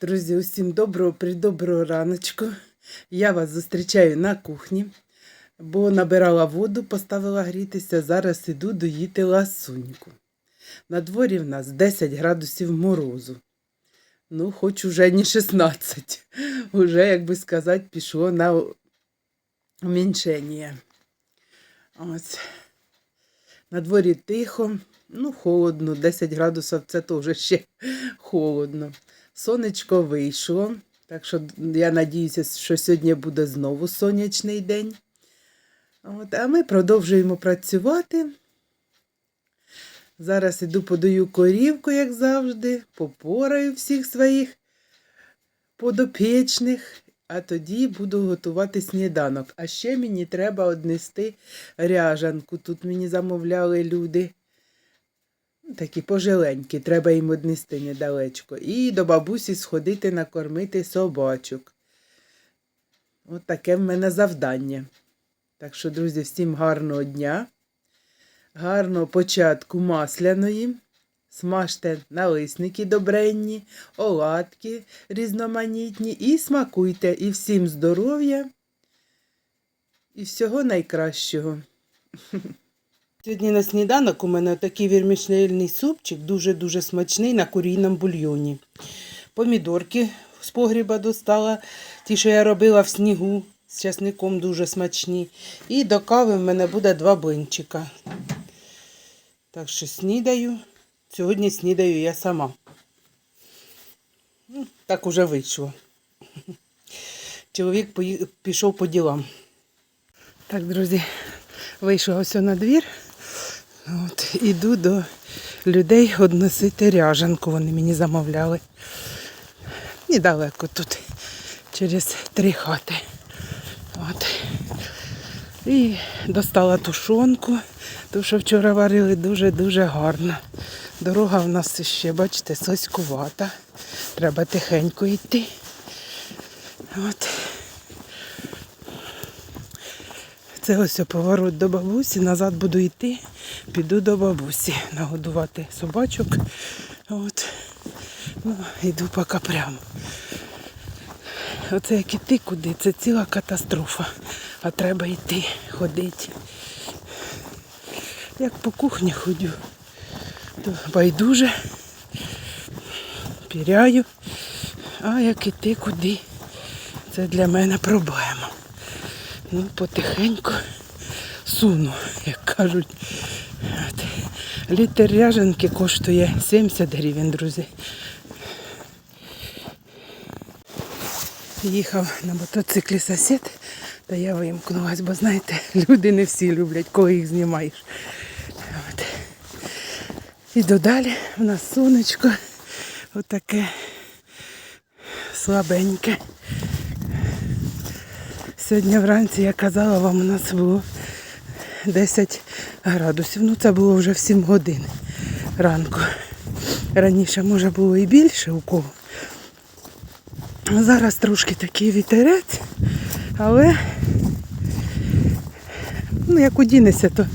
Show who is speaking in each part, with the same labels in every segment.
Speaker 1: Друзі, усім доброго придоброго раночку. Я вас зустрічаю на кухні, бо набирала воду, поставила грітися. Зараз іду доїти ласуньку. На дворі в нас 10 градусів морозу. Ну, хоч уже не 16. Уже, як би сказати, пішло на уміншення. Ось. На дворі тихо, ну, холодно, 10 градусів це теж ще холодно. Сонечко вийшло, так що я надіюся, що сьогодні буде знову сонячний день. От, а ми продовжуємо працювати. Зараз іду подаю корівку, як завжди, попораю всіх своїх подопічних, а тоді буду готувати сніданок. А ще мені треба однести ряжанку. Тут мені замовляли люди. Такі пожеленькі, треба їм однести недалечко. І до бабусі сходити накормити собачок. От таке в мене завдання. Так що, друзі, всім гарного дня, гарного початку масляної. Смажте налисники добренні, оладки різноманітні і смакуйте. І всім здоров'я і всього найкращого. Сьогодні на сніданок у мене такий вірмішнельний супчик, дуже-дуже смачний на курійному бульйоні. Помідорки з погріба достала, ті, що я робила в снігу з часником дуже смачні. І до кави в мене буде два блинчика. Так що снідаю. Сьогодні снідаю я сама. Ну, Так уже вийшло. Чоловік пішов по ділам. Так, друзі, вийшла ось на двір. От, іду до людей односити ряжанку. Вони мені замовляли. Недалеко тут, через три хати. От. І достала тушонку, ту, що вчора варили, дуже-дуже гарна. Дорога в нас ще, бачите, слизькувата. Треба тихенько йти. От. Це ось поворот до бабусі. Назад буду йти, піду до бабусі нагодувати собачок. От. Ну, йду поки прямо. Оце як іти куди, це ціла катастрофа. А треба йти, ходити. Як по кухні ходю, то байдуже, піряю. А як іти куди, це для мене проблема. Ну, потихеньку суну, як кажуть. От. Літр ряженки коштує 70 гривень, друзі. Їхав на мотоциклі сусід, та я вимкнулась, бо знаєте, люди не всі люблять, коли їх знімаєш. От. І додалі в нас сонечко отаке слабеньке. Сьогодні вранці я казала вам, у нас було 10 градусів. Ну це було вже в 7 годин ранку. Раніше може було і більше у кого. Зараз трошки такий вітерець, але ну, як удінешся, то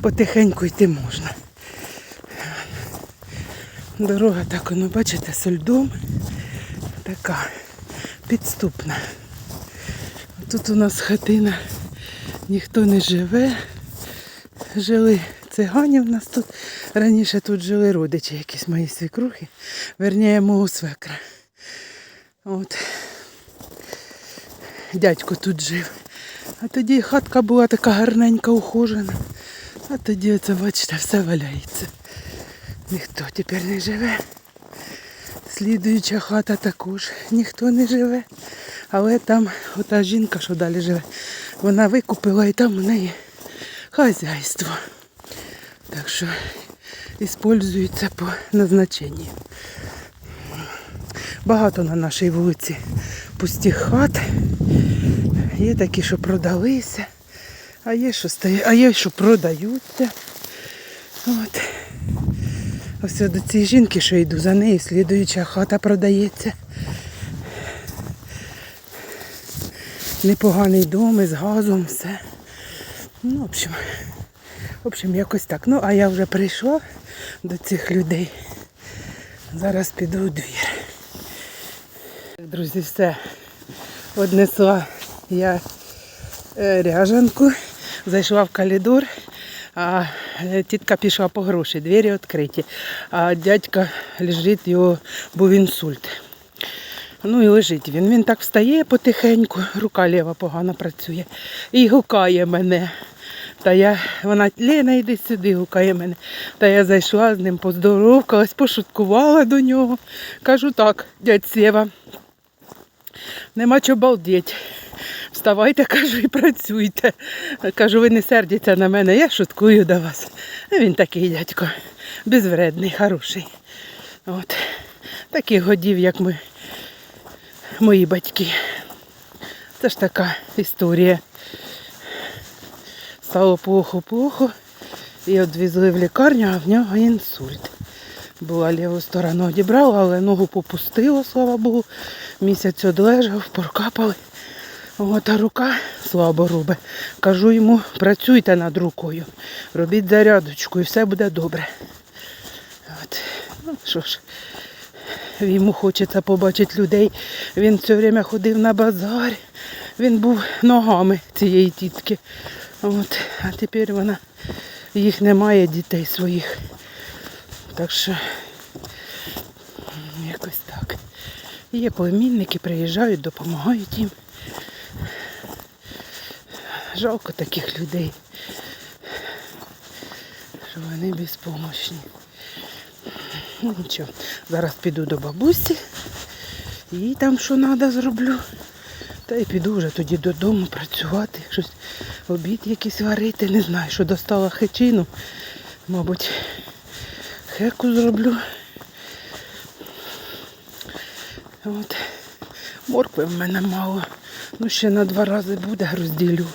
Speaker 1: потихеньку йти можна. Дорога так, ну бачите, з льдом така підступна. Тут у нас хатина, ніхто не живе. Жили цигані в нас тут. Раніше тут жили родичі, якісь мої свекрухи, верніше мого свекра. От. Дядько тут жив. А тоді хатка була така гарненька, ухожена. А тоді це, бачите, все валяється. Ніхто тепер не живе. Слідуюча хата також ніхто не живе. Але там ота жінка, що далі живе, вона викупила і там у неї хазяйство. Так що використовується по назначенню. Багато на нашій вулиці пустих хат. Є такі, що продалися, а є, що стає, а є, що продаються. От. Ось до цієї жінки, що йду за нею, слідуюча хата продається. Непоганий дом із газом, все. Ну, в общем, в общем, якось так. Ну, а я вже прийшла до цих людей. Зараз піду у двір. Друзі, все. Однесла я е, ряжанку, зайшла в коридор, а тітка пішла по гроші, двері відкриті. А дядька лежить, його був інсульт. Ну і лежить він. Він так встає потихеньку, рука ліва погано працює. І гукає мене. Та я, вона Лена, йди сюди, гукає мене. Та я зайшла з ним, поздоровкалась, пошуткувала до нього. Кажу так, дядь Сєва, нема чого балдіть. Вставайте, кажу, і працюйте. Кажу, ви не сердіться на мене, я шуткую до вас. Він такий дядько, безвредний, хороший. От. Таких годів, як ми, мої батьки. Це ж така історія. Стало плохо-плохо. І відвезли в лікарню, а в нього інсульт. Була ліву сторону одібрала, але ногу попустило, слава Богу. Місяць одлежав, прокапали. От, рука слабо робить. Кажу йому, працюйте над рукою, робіть зарядочку і все буде добре. От. Ну, що ж, йому хочеться побачити людей. Він все время ходив на базар. Він був ногами цієї тітки. От. А тепер вона їх немає дітей своїх. Так що якось так. Є племінники, приїжджають, допомагають їм. Жалко таких людей, що вони безпомощні. Ну нічого, зараз піду до бабусі і там що треба зроблю. Та й піду вже тоді додому працювати, щось обід якийсь варити. Не знаю, що достала хечину. Мабуть, хеку зроблю. От. Моркви в мене мало. Ну, ще на два рази буде, розділю.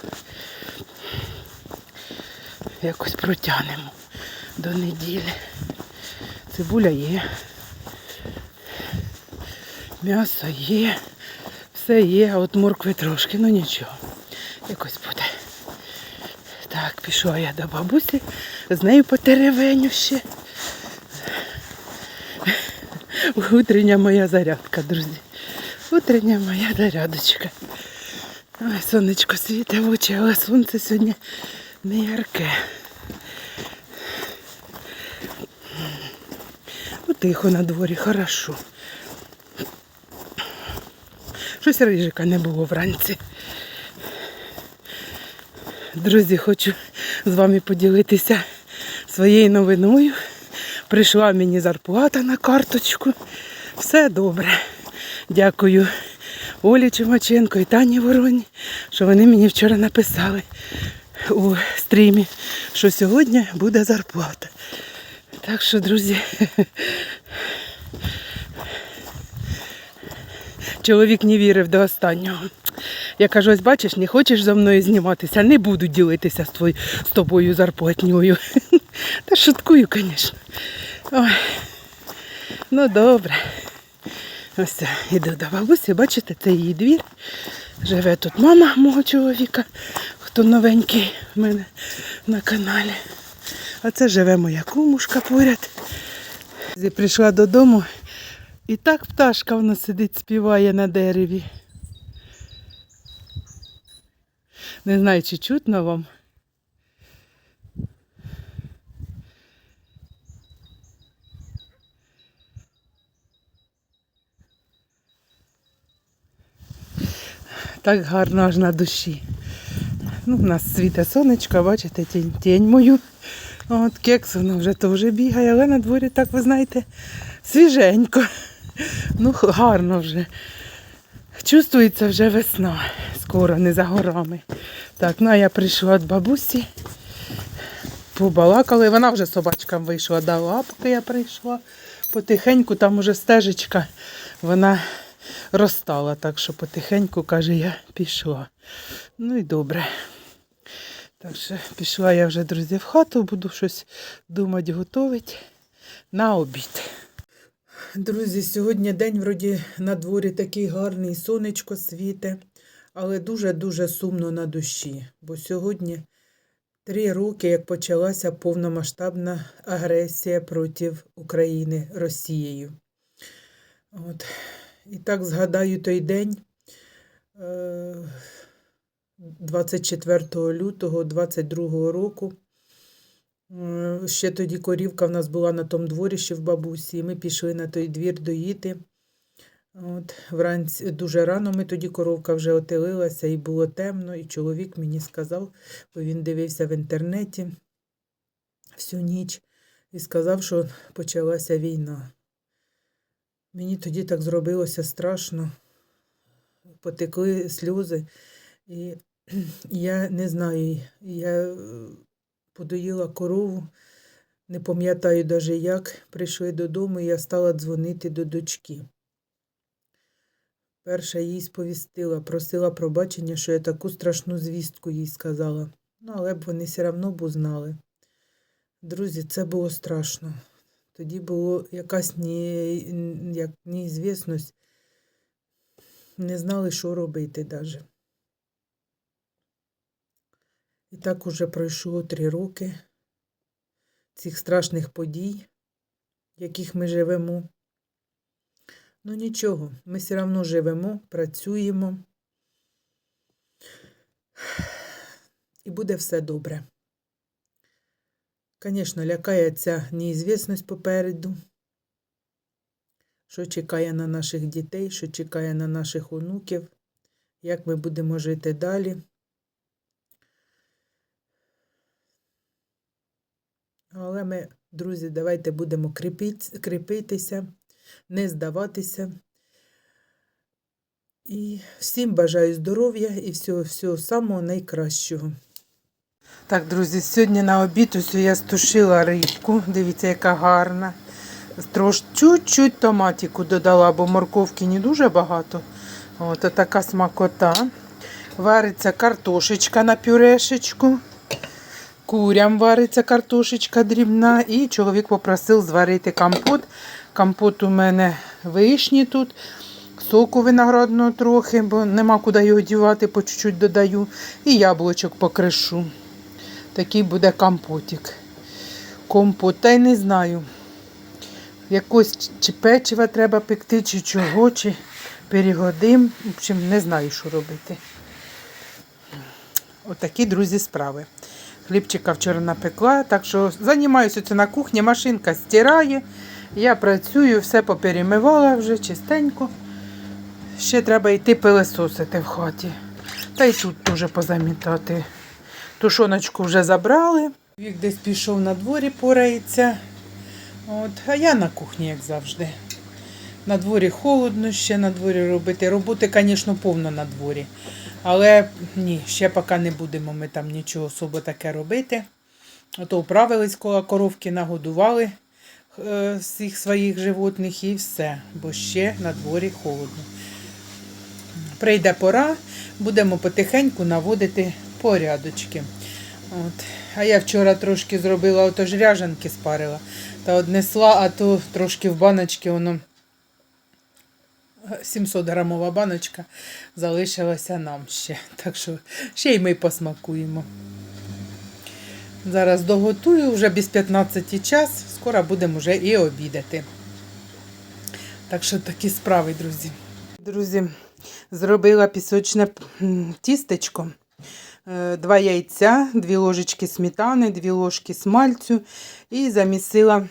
Speaker 1: Якось протягнемо до неділі. Цибуля є. М'ясо є. Все є, а от моркви трошки, ну нічого. Якось буде. Так, пішла я до бабусі, з нею по теревеню ще. Утрення моя зарядка, друзі. Утрення моя зарядочка. Ой, сонечко світе в очі, але сонце сьогодні не ярке. Ну, тихо на дворі, хорошо. Щось рижика не було вранці. Друзі, хочу з вами поділитися своєю новиною. Прийшла мені зарплата на карточку. Все добре. Дякую Олі Чумаченко і Тані Вороні, що вони мені вчора написали у стрімі, що сьогодні буде зарплата. Так що, друзі, чоловік не вірив до останнього. Я кажу, ось бачиш, не хочеш зі мною зніматися, не буду ділитися з, твою, з тобою зарплатньою. Та шуткую, звісно. Ну добре. Ось іду до бабусі, бачите, це її двір. Живе тут мама мого чоловіка, хто новенький в мене на каналі. А це живе моя кумушка поряд. Прийшла додому і так пташка вона сидить, співає на дереві. Не знаю, чи чутно вам. Так гарно аж на душі. Ну, у нас світе сонечко, бачите, тінь, тінь мою. От кекс, воно вже теж бігає, але на дворі так, ви знаєте, свіженько. Ну, гарно вже. Чувствується вже весна. Скоро, не за горами. Так, ну а я прийшла від бабусі. Побалакали. Вона вже собачкам вийшла до лапки, я прийшла. Потихеньку там уже стежечка, вона розстала, так що потихеньку, каже, я пішла. Ну і добре. Так що пішла я вже, друзі, в хату, буду щось думати, готувати на обід. Друзі, сьогодні день вроді на дворі такий гарний, сонечко світе, але дуже-дуже сумно на душі, бо сьогодні три роки, як почалася повномасштабна агресія проти України Росією. От. І так згадаю той день е, 24 лютого 22 року. Е, Ще тоді корівка в нас була на тому дворі, ще в бабусі, і ми пішли на той двір доїти. От, вранці дуже рано ми тоді коровка вже отелилася і було темно, і чоловік мені сказав, бо він дивився в інтернеті всю ніч і сказав, що почалася війна. Мені тоді так зробилося страшно, потекли сльози, і я не знаю, я е, подоїла корову, не пам'ятаю навіть як. Прийшли додому, і я стала дзвонити до дочки. Перша їй сповістила, просила пробачення, що я таку страшну звістку їй сказала. Ну, але б вони все одно б узнали. Друзі, це було страшно. Тоді було якась ні, як неізвісність. Не знали, що робити даже. І так уже пройшло три роки цих страшних подій, в яких ми живемо. Ну нічого, ми все одно живемо, працюємо. І буде все добре. Звісно, лякає ця неізвісність попереду, що чекає на наших дітей, що чекає на наших онуків, як ми будемо жити далі. Але ми, друзі, давайте будемо кріпитися, не здаватися. І всім бажаю здоров'я і всього, всього самого найкращого. Так, друзі, сьогодні на обід ось я стушила рибку. Дивіться, яка гарна. Трош чуть-чуть томатику додала, бо морковки не дуже багато. От така смакота. Вариться картошечка на пюрешечку. Курям вариться картошечка дрібна. І чоловік попросив зварити компот. Компот у мене вишні тут. Соку виноградного трохи, бо нема куди його дівати, по чуть-чуть додаю. І яблучок покришу. Такий буде компотик. Компот, та й не знаю. Якось чи печива треба пекти, чи чого, чи перегодим. В общем, не знаю, що робити. Отакі, друзі, справи. Хлібчика вчора напекла, так що займаюся це на кухні, машинка стирає. Я працюю, все поперемивала вже чистенько. Ще треба йти пилесосити в хаті. Та й тут теж позамітати. Тушоночку вже забрали. Вік десь пішов на дворі, порається. От, а я на кухні, як завжди. На дворі холодно ще на дворі робити. Роботи, звісно, повно на дворі. Але ні, ще поки не будемо ми там нічого особо таке робити. Ото вправились коло коровки, нагодували е, всіх своїх животних і все, бо ще на дворі холодно. Прийде пора, будемо потихеньку наводити порядочки. От. А я вчора трошки зробила ото ж ряжанки спарила та однесла, а то трошки в баночки воно 700 грамова баночка залишилася нам ще. Так що ще й ми посмакуємо. Зараз доготую, вже без 15 час, скоро будемо вже і обідати. Так що такі справи, друзі. Друзі, зробила пісочне тістечко. Е, Два яйця, дві ложечки сметани, дві ложки смальцю і замісила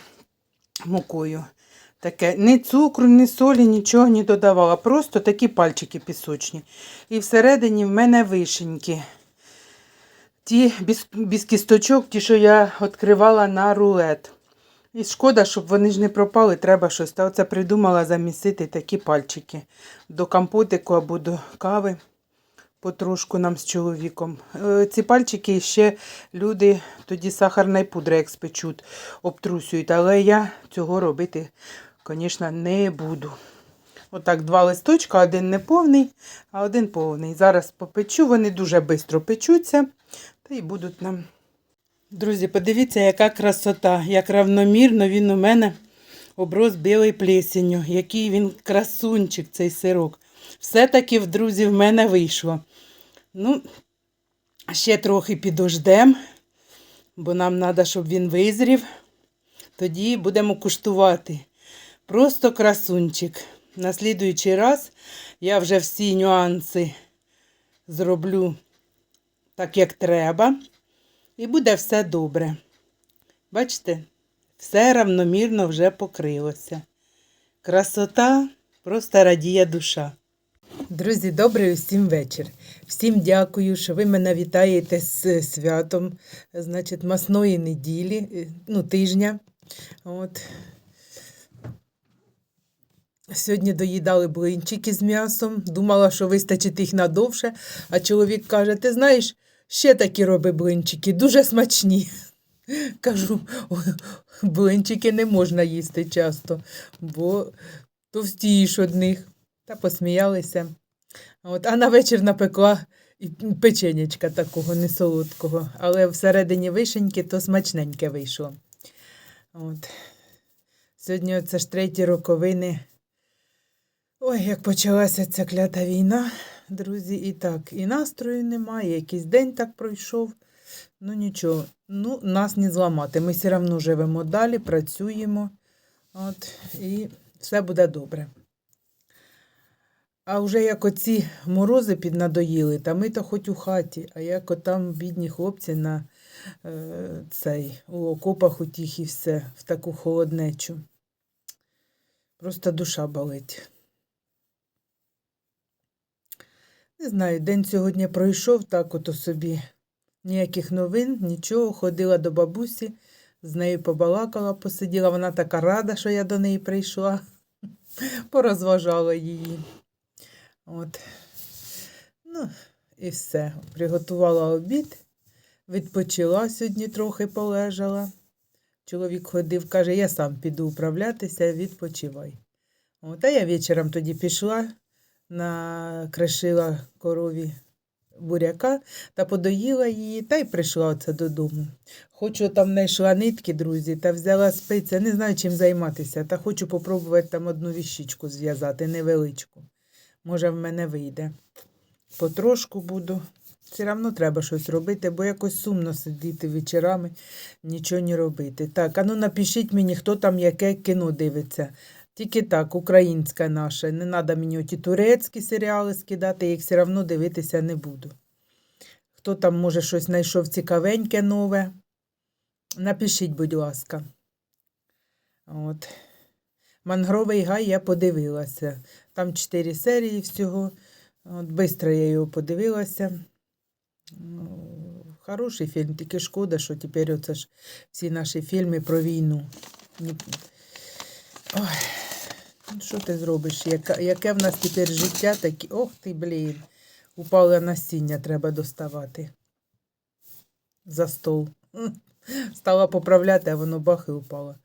Speaker 1: мукою. Таке, ні цукру, ні солі, нічого не додавала. Просто такі пальчики пісочні. І всередині в мене вишеньки. Ті без, без кісточок, ті, що я відкривала на рулет. І шкода, щоб вони ж не пропали, треба щось. Та оце придумала замісити такі пальчики до компотику або до кави. Потрошку нам з чоловіком. Е, Ці пальчики ще люди тоді сахарної пудри, як спечуть, обтрусюють. Але я цього робити, звісно, не буду. Отак, два листочка, один не повний, а один повний. Зараз попечу, вони дуже швидко печуться, та й будуть нам. Друзі, подивіться, яка красота, як равномірно він у мене оброс білою плесенью. Який він красунчик, цей сирок. Все-таки, друзі, в мене вийшло. Ну, ще трохи підождем, бо нам треба, щоб він визрів. Тоді будемо куштувати. Просто красунчик. на слідуючий раз я вже всі нюанси зроблю так, як треба, і буде все добре. Бачите, все равномірно вже покрилося. Красота просто радіє душа. Друзі, добрий усім вечір. Всім дякую, що ви мене вітаєте з святом, значить, масної неділі, е, ну, тижня. От. Сьогодні доїдали блинчики з м'ясом. Думала, що вистачить їх надовше. А чоловік каже: ти знаєш, ще такі роби блинчики, дуже смачні. Кажу, блинчики не можна їсти часто, бо товстієш од них. Та посміялися. От, а на вечір напекла і печенячка такого не солодкого, але всередині вишеньки то смачненьке вийшло. От. Сьогодні це ж треті роковини. Ой, як почалася ця клята війна, друзі, і так, і настрою немає, якийсь день так пройшов. Ну нічого, ну нас не зламати. Ми все одно живемо далі, працюємо. От, і все буде добре. А вже як оці морози піднадоїли, та ми то хоч у хаті, а як отам бідні хлопці на е, цей, у окопах утіх і все, в таку холоднечу. Просто душа болить. Не знаю, день сьогодні пройшов так ото собі. Ніяких новин, нічого. Ходила до бабусі, з нею побалакала, посиділа. Вона така рада, що я до неї прийшла. Порозважала її. От. Ну, і все. Приготувала обід, відпочила сьогодні трохи полежала. Чоловік ходив, каже, я сам піду управлятися, відпочивай. От, а я вечором тоді пішла, накришила корові буряка та подоїла її, та й прийшла оце додому. Хочу там знайшла нитки, друзі, та взяла спиця, не знаю, чим займатися, та хочу попробувати там одну віщичку зв'язати, невеличку. Може, в мене вийде. Потрошку буду. Все одно треба щось робити, бо якось сумно сидіти вечорами, нічого не робити. Так, а ну напишіть мені, хто там яке кіно дивиться. Тільки так, українське наше. Не треба мені оті турецькі серіали скидати, їх все одно дивитися не буду. Хто там, може, щось знайшов цікавеньке нове? Напишіть, будь ласка. От. Мангровий гай я подивилася. Там чотири серії всього. От Бистро я його подивилася. Ну, Хороший фільм, тільки шкода, що тепер оце ж всі наші фільми про війну. Ой, ну що ти зробиш? Яка, яке в нас тепер життя таке? Ох ти, блін. Упало насіння, треба доставати. За стол. Стала поправляти, а воно бах і упало.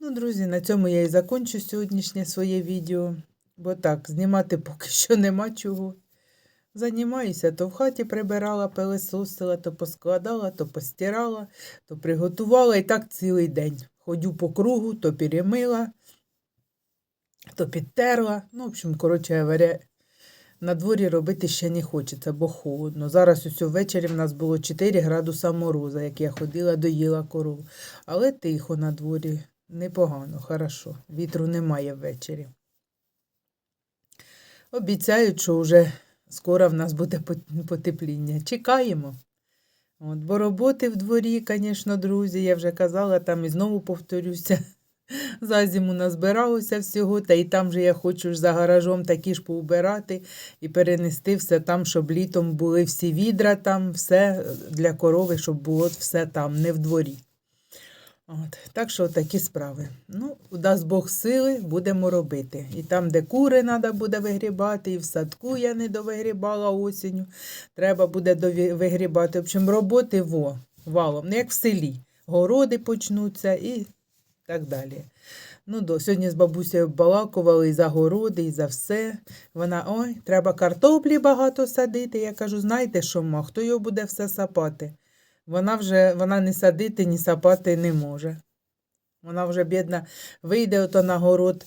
Speaker 1: Ну, друзі, на цьому я і закончу сьогоднішнє своє відео. Бо так, знімати поки що нема чого. Займаюся, то в хаті прибирала, пилисосила, то поскладала, то постирала, то приготувала і так цілий день. Ходю по кругу, то перемила, то підтерла. Ну, в общем, коротше на дворі робити ще не хочеться, бо холодно. Зараз усю ввечері в нас було 4 градуса мороза, як я ходила, доїла корову. Але тихо на дворі, непогано, хорошо. Вітру немає ввечері. Обіцяють, що вже скоро в нас буде потепління. Чекаємо. От, бо роботи в дворі, звісно, друзі, я вже казала, там і знову повторюся. За зиму назбиралося всього, та і там же я хочу ж за гаражом такі ж поубирати і перенести все там, щоб літом були всі відра там, все для корови, щоб було все там, не в дворі. От, так що такі справи. Ну, дасть Бог сили, будемо робити. І там, де кури треба буде вигрібати, і в садку я не довигрібала осінню. Треба буде вигрібати. В общем, роботи во, валом, не як в селі. Городи почнуться і так далі. Ну, до, сьогодні з бабусею балакували і за городи, і за все. Вона, ой, треба картоплі багато садити. Я кажу, знаєте що, ма, хто його буде все сапати? Вона вже вона не садити, ні сапати не може. Вона вже бідна, вийде ото на город,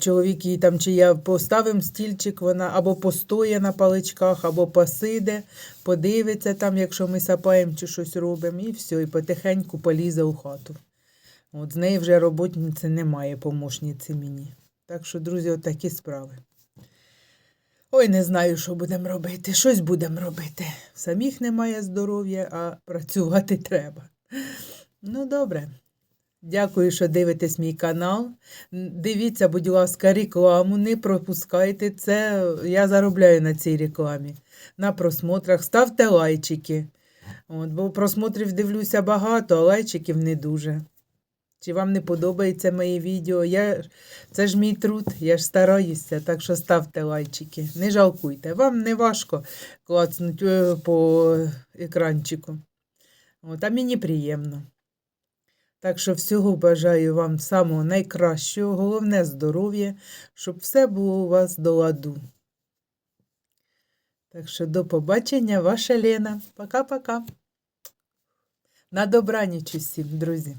Speaker 1: чоловік їй там, чи я поставим стільчик, вона або постоє на паличках, або посиде, подивиться там, якщо ми сапаємо чи щось робимо, і все, і потихеньку полізе у хату. От з неї вже роботниці немає, помощниці мені. Так що, друзі, отакі справи. Ой, не знаю, що будемо робити. Щось будемо робити. Самих немає здоров'я, а працювати треба. Ну, добре. Дякую, що дивитесь мій канал. Дивіться, будь ласка, рекламу, не пропускайте це. Я заробляю на цій рекламі. На просмотрах. Ставте лайчики. От, бо просмотрів дивлюся багато, а лайчиків не дуже. Чи вам не подобається моє відео? Я... Це ж мій труд, я ж стараюся, так що ставте лайчики. Не жалкуйте. Вам не важко клацнути е, по екранчику. От, а мені приємно. Так що всього бажаю вам самого найкращого, головне здоров'я, щоб все було у вас до ладу. Так що до побачення, ваша Лена. Пока-пока. На добраніч усім, друзі.